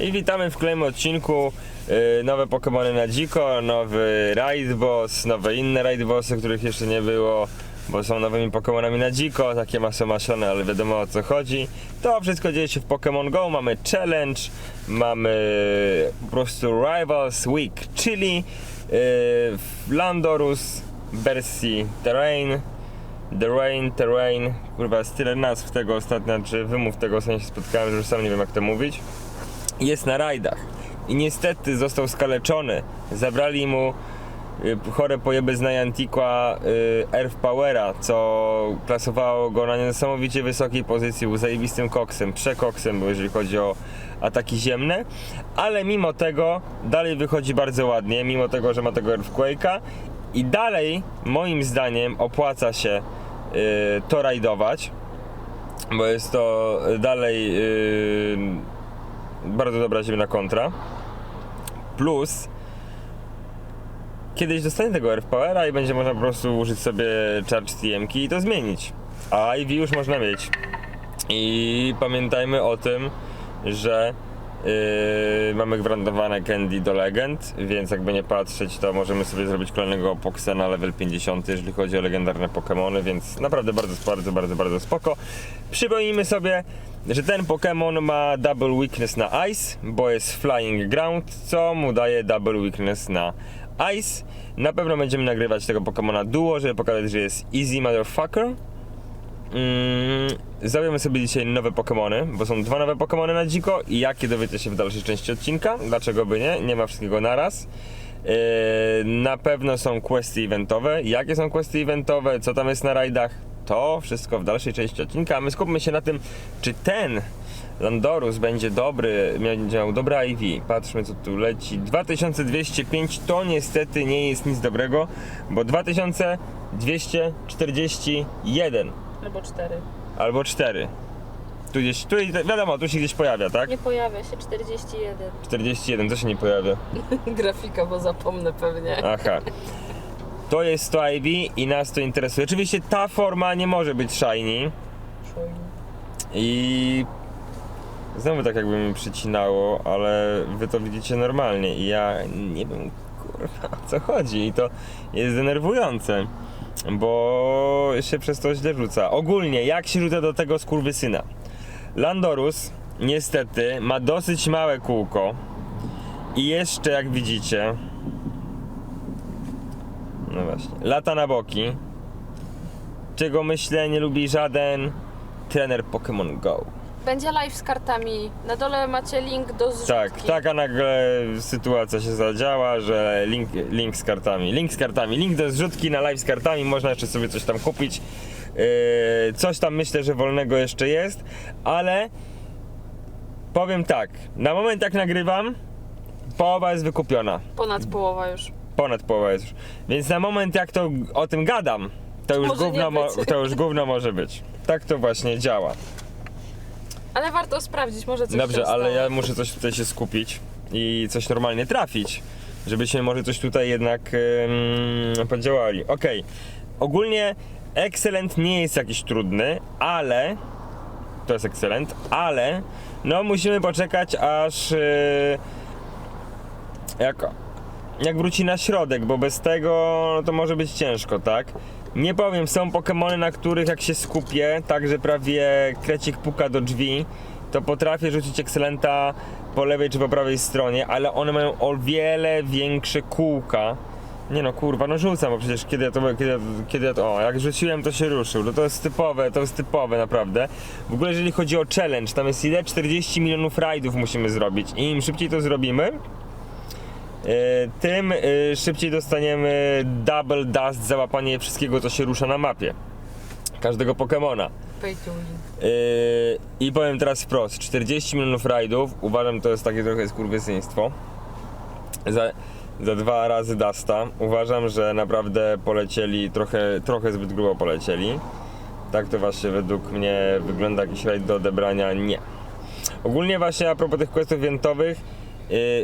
I witamy w kolejnym odcinku. Yy, nowe Pokémony na dziko, nowy Raid Boss, nowe inne Raid Bossy, których jeszcze nie było, bo są nowymi Pokémonami na dziko, takie masomaszone, ale wiadomo o co chodzi. To wszystko dzieje się w Pokémon Go, mamy challenge, mamy po prostu Rivals Week, czyli yy, Landorus w wersji Terrain. The Rain, Terrain, kurwa, jest tyle nazw tego ostatnio, czy wymów tego, sensie się spotkałem, że już sam nie wiem jak to mówić. Jest na rajdach. I niestety został skaleczony. Zabrali mu y, chore pojeby z Niantic'a y, Earth Powera, co klasowało go na niesamowicie wysokiej pozycji, był zajebistym koksem, przekoksem, jeżeli chodzi o ataki ziemne, ale mimo tego dalej wychodzi bardzo ładnie, mimo tego, że ma tego Earthquake'a. I dalej, moim zdaniem, opłaca się y, to rajdować, bo jest to dalej y, bardzo dobra ziemna kontra. Plus, kiedyś dostanie tego Earth Powera i będzie można po prostu użyć sobie Charge TM-ki i to zmienić. A IV już można mieć. I pamiętajmy o tym, że yy, mamy gwarantowane Candy do Legend, więc jakby nie patrzeć, to możemy sobie zrobić kolejnego Poxa na level 50, jeżeli chodzi o legendarne Pokémony, więc naprawdę bardzo, bardzo, bardzo, bardzo spoko. Przypomnijmy sobie, że ten Pokémon ma double weakness na Ice, bo jest Flying Ground, co mu daje double weakness na Ice. Na pewno będziemy nagrywać tego Pokémona duo, żeby pokazać, że jest easy motherfucker. Mm, sobie dzisiaj nowe Pokémony, bo są dwa nowe Pokémony na dziko i jakie dowiecie się w dalszej części odcinka. Dlaczego by nie? Nie ma wszystkiego naraz. Yy, na pewno są questy eventowe. Jakie są questy eventowe? Co tam jest na rajdach? To wszystko w dalszej części odcinka. A my skupmy się na tym, czy ten Landorus będzie dobry, będzie miał dobre IV. Patrzmy co tu leci. 2205 to niestety nie jest nic dobrego, bo 2241 Albo cztery. albo 4. Tu gdzieś, tu wiadomo, tu się gdzieś pojawia, tak? Nie pojawia się 41. 41, to się nie pojawia. Grafika, bo zapomnę pewnie. Aha. To jest to IV i nas to interesuje. Oczywiście ta forma nie może być shiny i znowu tak jakby mi przycinało, ale wy to widzicie normalnie i ja nie wiem kurwa o co chodzi i to jest denerwujące, bo się przez to źle rzuca. Ogólnie jak się rzuca do tego skurwysyna? Landorus niestety ma dosyć małe kółko i jeszcze jak widzicie no właśnie. Lata na boki. Czego myślę nie lubi żaden trener Pokémon Go. Będzie live z kartami. Na dole macie link do zrzutki. Tak, taka nagle sytuacja się zadziała, że link, link z kartami. Link z kartami, link do zrzutki na live z kartami, można jeszcze sobie coś tam kupić. Yy, coś tam myślę, że wolnego jeszcze jest, ale powiem tak, na moment jak nagrywam, połowa jest wykupiona. Ponad połowa już. ponad połowa jest już. Więc na moment jak to o tym gadam, to już, Może nie gówno, mo- być. to już gówno może być. Tak to właśnie działa. Ale warto sprawdzić, może coś Dobrze, się ale stało. ja muszę coś tutaj się skupić i coś normalnie trafić, żebyśmy może coś tutaj jednak ym, podziałali. Okej, ogólnie Excellent nie jest jakiś trudny, ale to jest Excellent, ale no musimy poczekać aż yy, jak, jak wróci na środek, bo bez tego no, to może być ciężko, tak? Nie powiem, są Pokémony, na których jak się skupię, tak że prawie krecik puka do drzwi, to potrafię rzucić Excelenta po lewej czy po prawej stronie, ale one mają o wiele większe kółka. Nie no kurwa, no rzucam, bo przecież kiedy ja to, kiedy ja, kiedy ja to, o, jak rzuciłem to się ruszył, no to jest typowe, to jest typowe naprawdę. W ogóle jeżeli chodzi o challenge, tam jest ile? 40 milionów rajdów musimy zrobić i im szybciej to zrobimy, tym e, szybciej dostaniemy double dust za łapanie wszystkiego, co się rusza na mapie. Każdego Pokemona. E, I powiem teraz wprost, 40 milionów rajdów, uważam to jest takie trochę skurwysyństwo. Za, za dwa razy Dusta. Uważam, że naprawdę polecieli, trochę, trochę zbyt grubo polecieli. Tak to właśnie według mnie wygląda jakiś rajd do odebrania, nie. Ogólnie właśnie a propos tych questów eventowych, yy,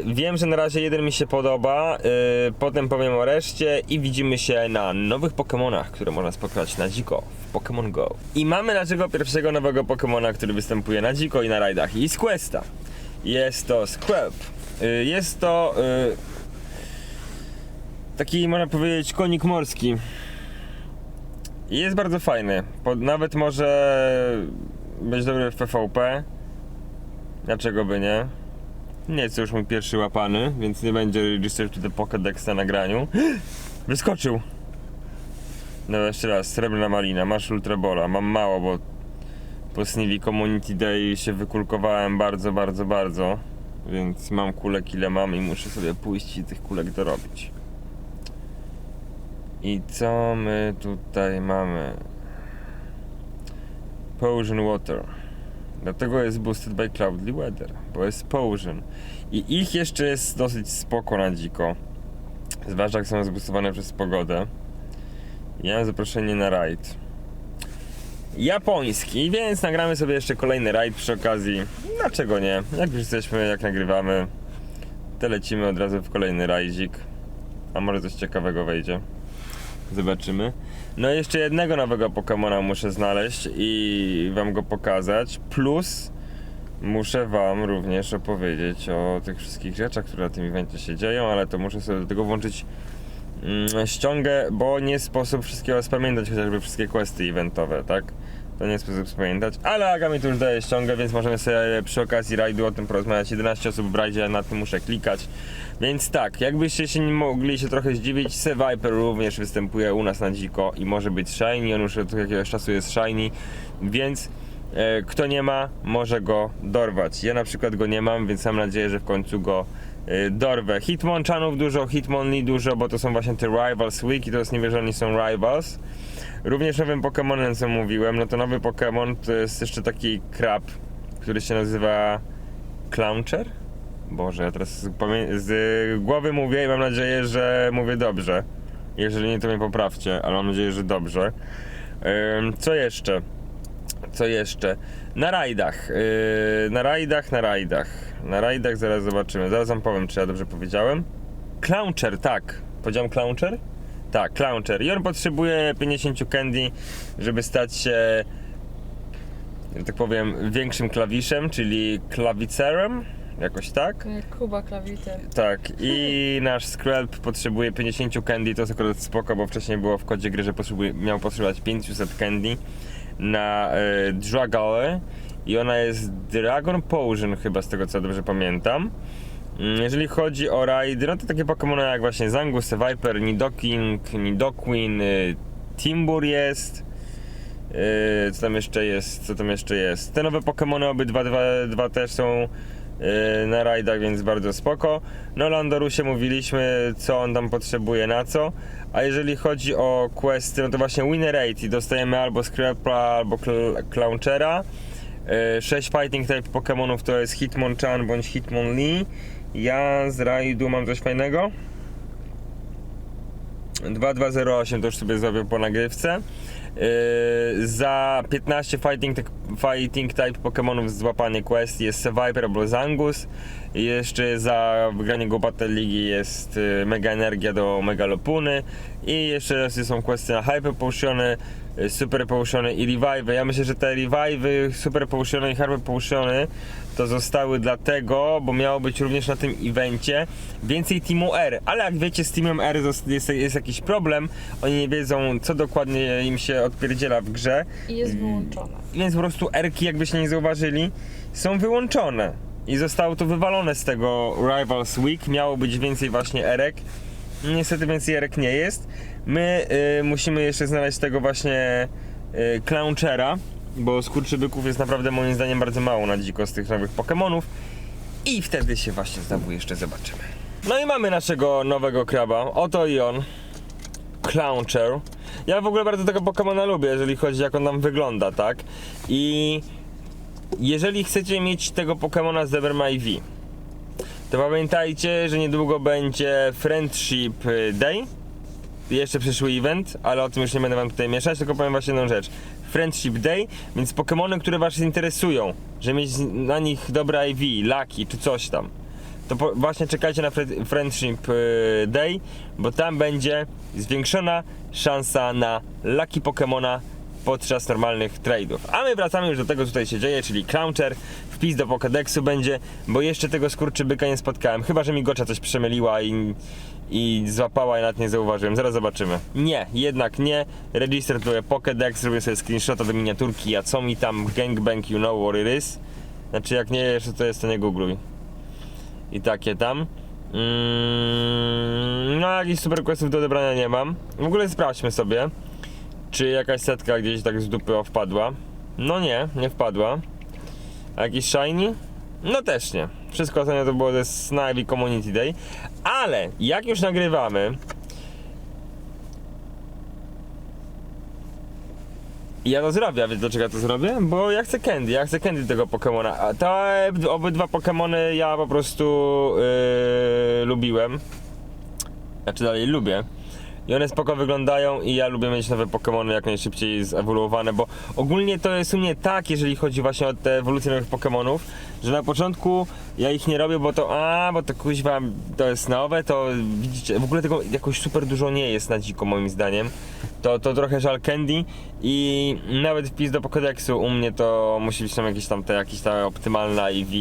wiem, że na razie jeden mi się podoba, yy, potem powiem o reszcie i widzimy się na nowych Pokémonach, które można spotkać na dziko w Pokémon Go. I mamy naszego pierwszego nowego Pokémona, który występuje na dziko i na rajdach i z Questa. Jest to Squelp. Y, Jest to y, taki, można powiedzieć, konik morski. Jest bardzo fajny. Nawet może być dobry w PvP. Dlaczego by nie? Nie jest to już mój pierwszy łapany, więc nie będzie register to the Pokédex na nagraniu. Wyskoczył! No jeszcze raz, srebrna malina, masz ultrabola. Mam mało, bo po Snivy Community Day się wykulkowałem bardzo, bardzo, bardzo. Więc mam kulek ile mam i muszę sobie pójść i tych kulek dorobić. I co my tutaj mamy? Potion Water. Dlatego jest boosted by Cloudly Weather, bo jest Potion. I ich jeszcze jest dosyć spoko na dziko. Zwłaszcza jak są zboostowane przez pogodę. Ja mam zaproszenie na raid. Japoński, więc nagramy sobie jeszcze kolejny raid przy okazji. Dlaczego nie? Jak już jesteśmy, jak nagrywamy, to lecimy od razu w kolejny rajdzik. A może coś ciekawego wejdzie. Zobaczymy. No i jeszcze jednego nowego Pokemona muszę znaleźć i wam go pokazać. Plus muszę wam również opowiedzieć o tych wszystkich rzeczach, które na tym evencie się dzieją, ale to muszę sobie do tego włączyć mm, ściągę, bo nie sposób wszystkiego spamiętać, chociażby wszystkie questy eventowe, tak? To nie sposób spamiętać, ale Aga mi tu już daje ściągę, więc możemy sobie przy okazji rajdu o tym porozmawiać. 11 osób w rajdzie, na tym muszę klikać. Więc tak, jakbyście się nie mogli się trochę zdziwić, Seviper również występuje u nas na dziko i może być shiny, on już od jakiegoś czasu jest shiny, więc e, kto nie ma, może go dorwać. Ja na przykład go nie mam, więc mam nadzieję, że w końcu go e, dorwę. Hitmonchanów dużo, Hitmonli dużo, bo to są właśnie te Rivals Week i to jest nie że oni są Rivals. Również nowym Pokemonem, co mówiłem, no to nowy Pokemon to jest jeszcze taki krab, który się nazywa Clowncher? Boże, ja teraz z, głowy mówię i mam nadzieję, że mówię dobrze. Jeżeli nie, to mnie poprawcie, ale mam nadzieję, że dobrze. Co jeszcze? Co jeszcze? Na rajdach. Yy, na rajdach, na rajdach. Na rajdach zaraz zobaczymy. Zaraz wam powiem, czy ja dobrze powiedziałem. Clowncher, tak. Powiedziałem Clowncher? Tak, Clowncher. I on potrzebuje 50 candy, żeby stać się, że tak powiem, większym klawiszem, czyli klawicerem. Jakoś tak? Kuba klawiter. Tak, i nasz Skrelp potrzebuje 50 candy, to jest akurat spoko, bo wcześniej było w kodzie gry, że potrzebuje, miał potrzebować 500 candy na e, Dragole i ona jest Dragon Potion chyba z tego co dobrze pamiętam. Mm, Jeżeli chodzi o rajdy, no to takie Pokémony jak właśnie Zangus, Viper, Nidoking, Nidoqueen, y, Timbur jest. Yy, co tam jeszcze jest? Co tam jeszcze jest? Te nowe Pokémony obydwa dwa, dwa też są yy, na rajdach, więc bardzo spoko. No Landorusie mówiliśmy, co on tam potrzebuje, na co. A jeżeli chodzi o questy, no to właśnie Winner Rate dostajemy albo Scrapa, albo Cl- Clownchera. Yy, 6 Fighting Type Pokémonów to jest Hitmonchan bądź Hitmonlee. Ja z rajdu mam coś fajnego. 2208 to już sobie zrobię po nagrywce. Yy, za 15 fighting, fighting type Pokémonów złapanie quest jest Viper albo Zangus. I jeszcze za wygranie Battle Ligi jest yy, Mega Energia do Megalopuny. I jeszcze są questy na Hyper Potiony, Super Potiony i Revive. Ja myślę, że te Revive, Super Potiony i Hyper Potiony to zostały dlatego, bo miało być również na tym evencie więcej Teamu R. Ale jak wiecie, z Teamem R jest, jest jakiś problem. Oni nie wiedzą, co dokładnie im się odpierdziela w grze. I jest wyłączona. Więc po prostu Erki, jakbyście nie zauważyli, są wyłączone. I zostało to wywalone z tego Rivals Week. Miało być więcej właśnie Erek. Niestety więcej Erek nie jest. My y, musimy jeszcze znaleźć tego właśnie y, Clownchera, bo skurczybyków jest naprawdę moim zdaniem bardzo mało na dziko z tych nowych Pokémonów. I wtedy się właśnie znowu jeszcze zobaczymy. No i mamy naszego nowego kraba. Oto i on. Clowncher. Ja w ogóle bardzo tego Pokemona lubię, jeżeli chodzi jak on nam wygląda, tak? I jeżeli chcecie mieć tego Pokemona z Deberma IV, to pamiętajcie, że niedługo będzie Friendship Day. Jeszcze przyszły event, ale o tym już nie będę wam tutaj mieszać, tylko powiem właśnie jedną rzecz. Friendship Day, więc Pokemony, które was interesują, że mieć na nich dobre IV, Lucky czy coś tam, to po, właśnie czekajcie na Friendship y, Day, bo tam będzie zwiększona szansa na Lucky Pokemona podczas normalnych trade'ów. A my wracamy już do tego, co tutaj się dzieje, czyli Croucher, wpis do Pokédexu będzie, bo jeszcze tego skurczybyka nie spotkałem, chyba, że mi Gocza coś przemyliła i, i złapała i nawet nie zauważyłem, zaraz zobaczymy. Nie, jednak nie, register to Pokédex, zrobię sobie screenshota do miniaturki, a co mi tam, gangbang, you know what it is. Znaczy jak nie jeszcze to jest, to nie googluj. I takie tam. Mm, no jakichś super questów do odebrania nie mam. W ogóle sprawdźmy sobie, czy jakaś setka gdzieś tak z dupy wpadła. No nie, nie wpadła. A jakiś shiny? No też nie. Wszystko ostatnio to było ze Snivy Community Day. Ale jak już nagrywamy, Ja to zrobię, a wiecie dlaczego to zrobię? Bo ja chcę candy, ja chcę candy tego Pokemona. A te obydwa Pokemony ja po prostu yy, lubiłem. Znaczy dalej lubię. I one spoko wyglądają i ja lubię mieć nowe Pokemony jak najszybciej zewoluowane, bo ogólnie to jest u mnie tak, jeżeli chodzi właśnie o te ewolucje nowych Pokemonów, że na początku ja ich nie robię, bo to a, bo to kuźwa, to jest nowe, to widzicie, w ogóle tego jakoś super dużo nie jest na dziko moim zdaniem. To, to trochę żal candy i nawet wpis do Pokédexu u mnie to musi być tam jakieś tam te, jakiś tam optymalna IV,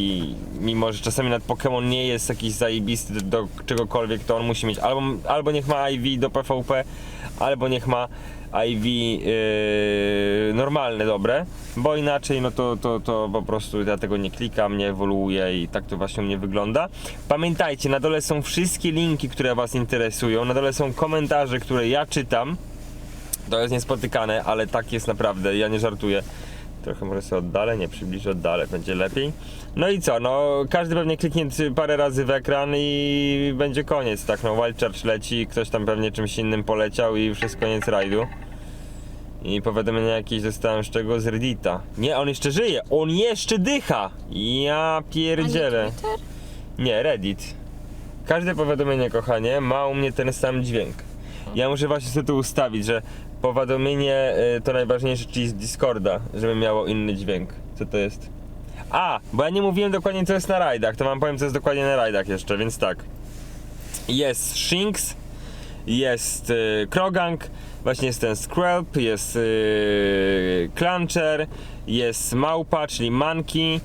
mimo że czasami nawet Pokémon nie jest jakiś zajebisty do, do czegokolwiek, to on musi mieć albo, albo niech ma IV do PvP, albo niech ma IV yy, normalne, dobre, bo inaczej no to, to, to po prostu ja tego nie klikam, nie ewoluuje i tak to właśnie u mnie wygląda. Pamiętajcie, na dole są wszystkie linki, które Was interesują, na dole są komentarze, które ja czytam. To jest niespotykane, ale tak jest naprawdę, ja nie żartuję. Trochę może sobie oddalę, nie przybliżę, oddalę, będzie lepiej. No i co, no każdy pewnie kliknie parę razy w ekran i będzie koniec, tak no Wild Charge leci, ktoś tam pewnie czymś innym poleciał i już jest koniec rajdu. I powiadomienia jakieś dostałem z czego? Z Reddita. Nie, on jeszcze żyje, on jeszcze dycha! Ja pierdzielę. Nie, Reddit. Każde powiadomienie, kochanie, ma u mnie ten sam dźwięk. Ja muszę właśnie sobie tu ustawić, że powiadomienie y, to najważniejsze, czyli z Discorda, żeby miało inny dźwięk. Co to jest? A, bo ja nie mówiłem dokładnie co jest na rajdach, to wam powiem co jest dokładnie na rajdach jeszcze, więc tak. Jest Shinx, jest y, Krogang, właśnie jest ten Skrelp, jest y, Clancher, jest Małpa, czyli y,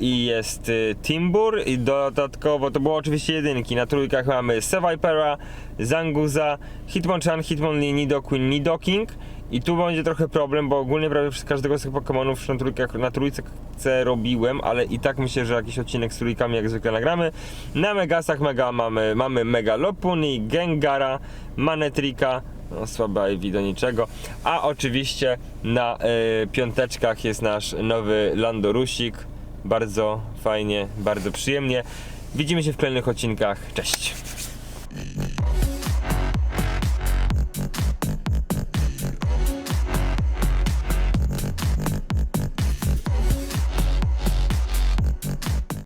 i jest y, Timbur i dodatkowo to było oczywiście jedynki. Na trójkach mamy Sevipera, Zanguza, Hitmonchan, Hitmonlee, Nidoqueen, Nidoking i tu będzie trochę problem, bo ogólnie prawie przez każdego z tych Pokemonów na, trójkach, na trójce robiłem, ale i tak myślę, że jakiś odcinek z trójkami jak zwykle nagramy. Na Megasach mega mamy, mamy Mega Lopuni, Gengara, Manetrika, no słabe IV do niczego, a oczywiście na y, piąteczkach jest nasz nowy Landorusik, bardzo fajnie, bardzo przyjemnie. Widzimy się w kolejnych odcinkach, cześć!